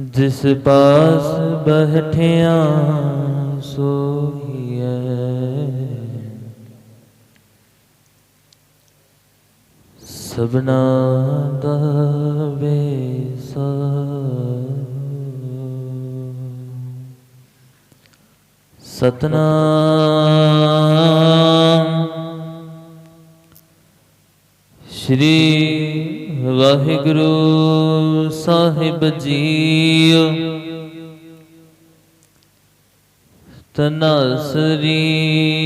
ਜਿਸ ਪਾਸ ਬਹਿਠਿਆ ਸੋਈਐ ਸਭਨਾ ਦਾ ਵੇਸਾ। ਸਤਨਾਮ ਸ਼੍ਰੀ ਵਾਹਿਗੁਰੂ ਸਾਹਿਬ ਜੀਓ ਤਨਸਰੀ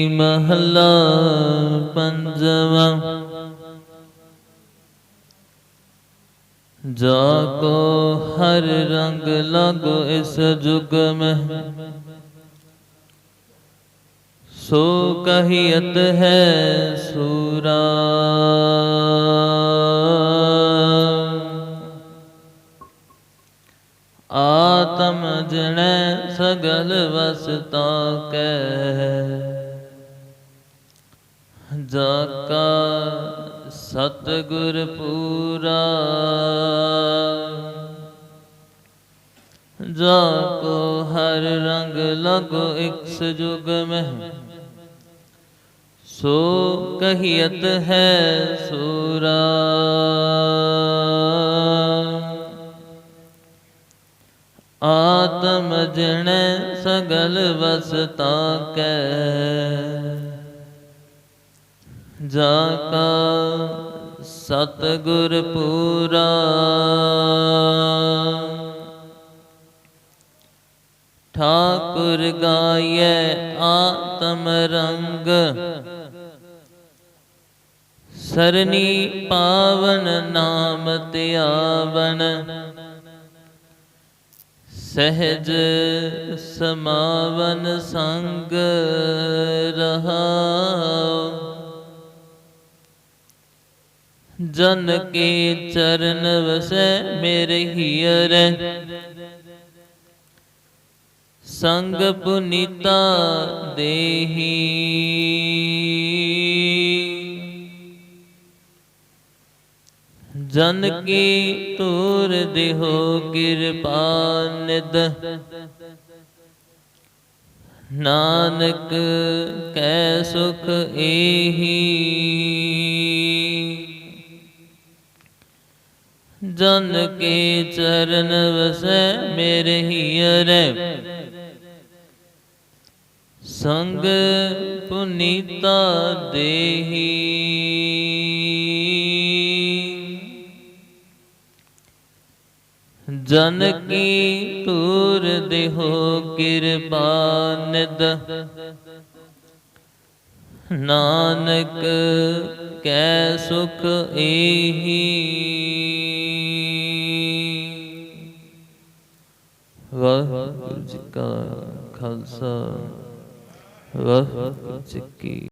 ਮਹਲਾ ਪੰਜਵਾ। ਜਾ ਕੋ ਹਰ ਰੰਗ ਲਾਗੋ ਇਸ ਜੁਗ ਮਹਿ। ਸੋ ਕਹੀਅਤ ਹੈ ਸੂਰਾ। ਆਤਮ ਜਣੈ ਸਗਲ ਵਸਤਾ ਕੈ ਜਾ ਕਾ ਪੂਰਾ। ਜਾ ਕੋ ਹਰ ਰੰਗ ਲਗੋ ਇਕ ਸਜੁਗ ਮਹਿ। ਸੋ ਕਹੀਅਤ ਹੈ ਸੂਰਾ। ਆਤਮ ਜਣੈ ਸਗਲ ਵਸਤਾ ਕੈ ਜਾ ਕਾ ਸਤਿਗੁਰ ਪੂਰਾ। ਠਾਕੁਰ ਗਾਇਐ ਆਤਮ ਰੰਗ। ਸਰਨੀ ਪਾਵਨ ਨਾਮ ਧਿਆਵਨ। ਸਹਿਜ ਸਮਾਵਨ ਸੰਗ ਰਹਾਉ। ਜਨ ਕੇ ਚਰਨ ਵਸੈ ਮੇਰੇ ਹੀਰੇ ਸੰਗ ਪੁਨੀਤਾ ਦੇਹੀ। ਜਨ ਕੀ ਤੂਰ ਦੇਹੋ ਕਿਰਪਾ ਨਿਦ ਨਾਨਕ ਕੈ ਸੁਖ ਏਹੀ। ਜਨ ਕੇ ਚਰਨ ਵਸੈ ਮੇਰੇ ਹੀਰੇ ਸੰਗ ਪੁਨੀਤਾ ਦੇਹੀ। ਜਨ ਕੀ ਤੂਰ ਦੇਹੋ ਕਿਰਪਾ ਨਾਨਕ ਕੈ ਸੁਖ ਏਹੀ। ਵਾਹਿਗੁਰੂ ਜੀ ਕਾ ਖਾਲਸਾ, ਵਾਹਿਗੁਰੂ ਜੀ ਕੀ